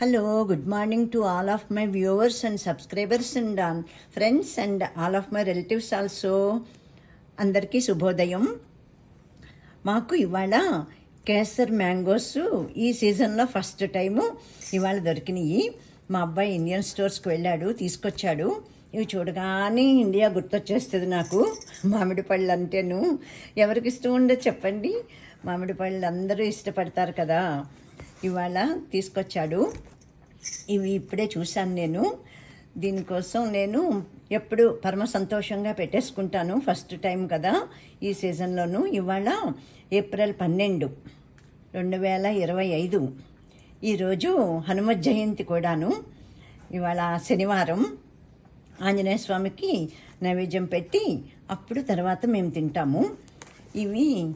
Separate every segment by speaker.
Speaker 1: Hello good morning to all of my viewers and subscribers and friends and all of my relatives also అందరికీ శుభోదయం. మాకు ఇవాళ kesar mangoes ఈ సీజన్లో first time ఇవాళ దొరికినాయి. మా అబ్బాయి ఇండియన్ స్టోర్స్కి వెళ్ళాడు తీసుకొచ్చాడు. ఇవి చూడగానే ఇండియా గుర్తొచ్చేస్తుంది నాకు. మామిడి పళ్ళు అంటేను ఎవరికి ఇష్టం ఉండదు చెప్పండి. మామిడి పళ్ళు అందరూ ఇష్టపడతారు కదా. ఇవాళ తీసుకొచ్చాడు. ఇవి ఇప్పుడే చూశాను నేను. దీనికోసం నేను ఎప్పుడు పరమ సంతోషంగా పెట్టేసుకుంటాను ఫస్ట్ టైం కదా ఈ సీజన్లోను. ఇవాళ ఏప్రిల్ పన్నెండు రెండు వేల ఇరవై ఐదు. ఈరోజు హనుమత్ జయంతి కూడాను. ఇవాళ శనివారం. ఆంజనేయ స్వామికి నైవేద్యం పెట్టి అప్పుడు తర్వాత మేము తింటాము. ఇవి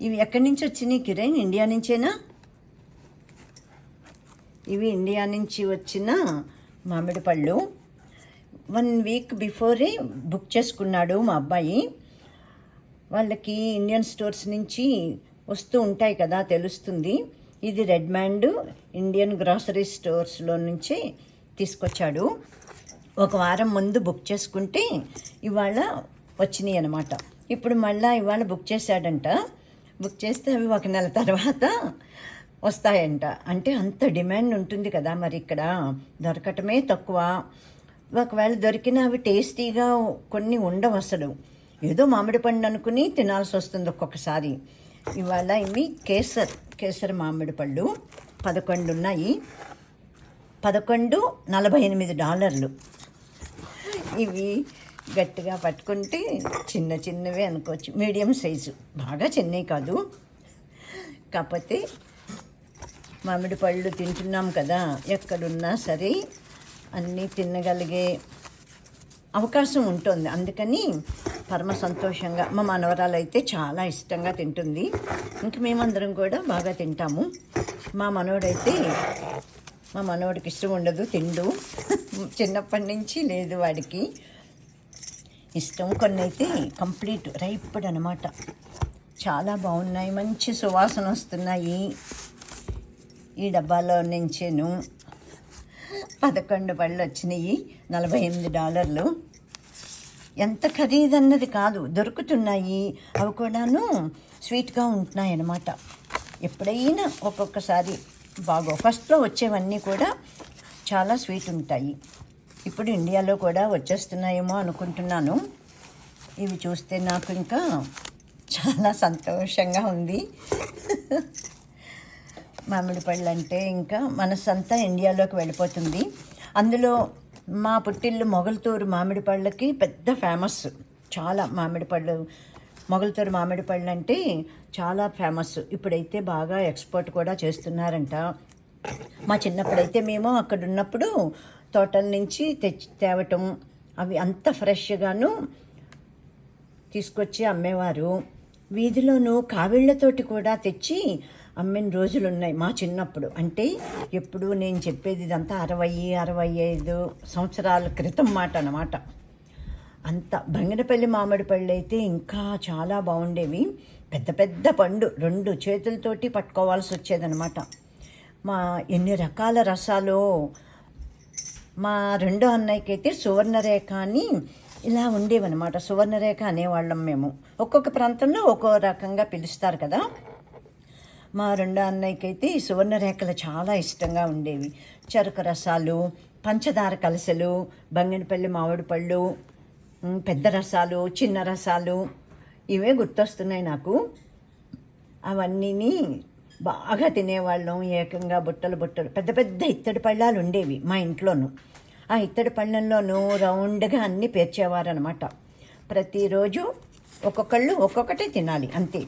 Speaker 1: ఇవి ఎక్కడి నుంచి వచ్చినాయి కిరణ్? ఇండియా నుంచేనా? ఇవి ఇండియా నుంచి వచ్చిన మామిడి పళ్ళు వన్ వీక్ బిఫోరే బుక్ చేసుకున్నాడు మా అబ్బాయి. వాళ్ళకి ఇండియన్ స్టోర్స్ నుంచి వస్తూ ఉంటాయి కదా తెలుస్తుంది. ఇది రెడ్ మ్యాండ్ ఇండియన్ గ్రాసరీ స్టోర్స్లో నుంచి తీసుకొచ్చాడు. ఒక వారం ముందు బుక్ చేసుకుంటే ఇవాళ వచ్చినాయి అనమాట ఇప్పుడు మళ్ళీ ఇవాళ బుక్ చేశాడంట. బుక్ చేస్తే అవి ఒక నెల తర్వాత వస్తాయంట. అంటే అంత డిమాండ్ ఉంటుంది కదా మరి ఇక్కడ. దొరకటమే తక్కువ. ఒకవేళ దొరికిన అవి టేస్టీగా కొన్ని ఉండవు అసలు. ఏదో మామిడి పండు అనుకుని తినాల్సి వస్తుంది ఒక్కొక్కసారి. ఇవాళ ఇవి కేసర్ కేసర్ మామిడి పళ్ళు పదకొండు ఉన్నాయి. పదకొండు నలభై ఎనిమిది డాలర్లు. ఇవి గట్టిగా పట్టుకుంటే చిన్న చిన్నవే అనుకోవచ్చు. Medium size. బాగా చిన్నవి కాదు. కాకపోతే మామిడి పళ్ళు తింటున్నాం కదా ఎక్కడున్నా సరే అన్నీ తినగలిగే అవకాశం ఉంటుంది. అందుకని పరమ సంతోషంగా మా మనవరాలు అయితే చాలా ఇష్టంగా తింటుంది. ఇంక మేమందరం కూడా బాగా తింటాము. మా మనవడైతే మా మనవడికి ఇష్టం ఉండదు తిండు. చిన్నప్పటి నుంచి లేదు వాడికి. ఇష్టం కొన్ని అయితే కంప్లీట్ రైప్డ్ అనమాట చాలా బాగున్నాయి మంచి సువాసన వస్తున్నాయి. ఈ డబ్బాలో నుంచేను పదకొండు పళ్ళు వచ్చినాయి నలభై ఎనిమిది డాలర్లు. ఎంత ఖరీదన్నది కాదు దొరుకుతున్నాయి. అవి కూడాను స్వీట్గా ఉంటున్నాయి అన్నమాట ఎప్పుడైనా ఒక్కొక్కసారి బాగో ఫస్ట్లో వచ్చేవన్నీ కూడా చాలా స్వీట్ ఉంటాయి. ఇప్పుడు ఇండియాలో కూడా వచ్చేస్తున్నాయేమో అనుకుంటున్నాను. ఇవి చూస్తే నాకు ఇంకా చాలా సంతోషంగా ఉంది. మామిడి పళ్ళు అంటే ఇంకా మనసంతా ఇండియాలోకి వెళ్ళిపోతుంది. అందులో మా పుట్టిల్లు మొగల్తూరు మామిడి పళ్ళకి పెద్ద ఫేమస్. చాలా మామిడి పళ్ళు మొగల్తూరు మామిడి పళ్ళు అంటే చాలా ఫేమస్. ఇప్పుడైతే బాగా ఎక్స్పోర్ట్ కూడా చేస్తున్నారంట. మా చిన్నప్పుడైతే మేము అక్కడ ఉన్నప్పుడు తోటల నుంచి తెచ్చి తేవటం అవి అంత ఫ్రెష్గాను తీసుకొచ్చి అమ్మేవారు. వీధిలోనూ కావిళ్ళతోటి కూడా తెచ్చి అమ్మిన రోజులు ఉన్నాయి మా చిన్నప్పుడు. అంటే ఎప్పుడు నేను చెప్పేది ఇదంతా అరవై అరవై ఐదు సంవత్సరాల క్రితం మాట అన్నమాట. అంత బంగినపల్లి మామిడి పళ్ళు అయితే ఇంకా చాలా బాగుండేవి. పెద్ద పెద్ద పండు రెండు చేతులతోటి పట్టుకోవాల్సి వచ్చేదనమాట మా ఎన్ని రకాల రసాలు మా రెండో అన్నయ్యకైతే సువర్ణరేఖ అని ఇలా ఉండేవన్నమాట. సువర్ణరేఖ అనేవాళ్ళం మేము. ఒక్కొక్క ప్రాంతంలో ఒక్కో రకంగా పిలుస్తారు కదా. మా రెండో అన్నయ్యకైతే ఈ సువర్ణరేఖలు చాలా ఇష్టంగా ఉండేవి. చెరుకు రసాలు పంచదార కలసలు బంగినపల్లి మామిడి పళ్ళు పెద్ద రసాలు చిన్న రసాలు ఇవే గుర్తొస్తున్నాయి నాకు. అవన్నీని బాగా తినేవాళ్ళం. ఏకంగా బుట్టలు బుట్టలు పెద్ద పెద్ద ఇత్తడి పళ్ళాలు ఉండేవి మా ఇంట్లోనూ. ఆ ఇత్తడి పళ్ళల్లోనూ రౌండ్గా అన్నీ పేర్చేవారనమాట ప్రతిరోజు ఒక్కొక్కళ్ళు ఒక్కొక్కటే తినాలి అంతే.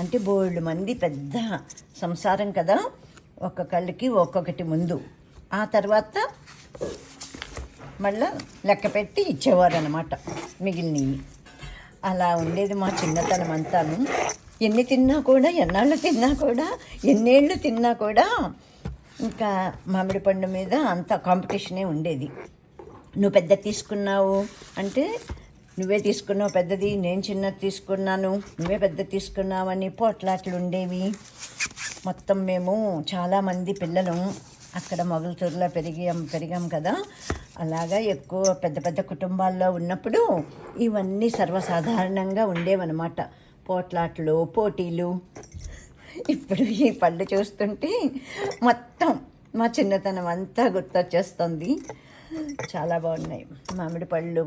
Speaker 1: అంటే బోళ్ళు మంది పెద్ద సంసారం కదా ఒక్కొక్కళ్ళకి ఒక్కొక్కటి ముందు. ఆ తర్వాత మళ్ళా లెక్క పెట్టి ఇచ్చేవారు అనమాట మిగిలినవి. అలా ఉండేది మా చిన్నతనం అంతాను. ఎన్ని తిన్నా కూడా ఎన్నాళ్ళు తిన్నా కూడా ఎన్నేళ్ళు తిన్నా కూడా ఇంకా మామిడి పండు మీద అంత కాంపిటీషనే ఉండేది. నువ్వు పెద్ద తీసుకున్నావు అంటే నువ్వే తీసుకున్నావు పెద్దది నేను చిన్నది తీసుకున్నాను నువ్వే పెద్ద తీసుకున్నావని పోట్లాట్లు ఉండేవి. మొత్తం మేము చాలామంది పిల్లలు. అక్కడ మొగల్తూరులో పెరిగాం పెరిగాం కదా. అలాగా ఎక్కువ పెద్ద పెద్ద కుటుంబాల్లో ఉన్నప్పుడు ఇవన్నీ సర్వసాధారణంగా ఉండేవన్నమాట. పోట్లాట్లు పోటీలు ఇప్పుడు ఈ పళ్ళు చూస్తుంటే మొత్తం మా చిన్నతనం అంతా గుర్తొచ్చేస్తుంది. చాలా బాగున్నాయి. మామిడి పళ్ళు.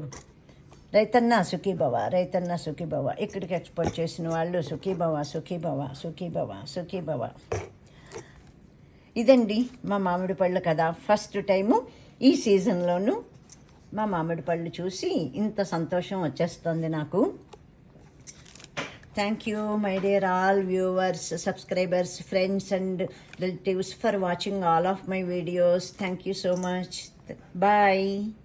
Speaker 1: రైతన్న సుఖీభవ రైతన్న సుఖీభవ ఇక్కడికి ఎక్స్పోర్ట్ చేసిన వాళ్ళు సుఖీభవ సుఖీభవ సుఖీభవ సుఖీభవ ఇదండి మా మామిడి పళ్ళు కదా ఫస్ట్ టైము ఈ సీజన్లోనూ మా మామిడి పళ్ళు చూసి ఇంత సంతోషం వచ్చేస్తుంది నాకు. Thank you, my dear all viewers, subscribers, friends and relatives for watching all of my videos. Thank you so much. Bye.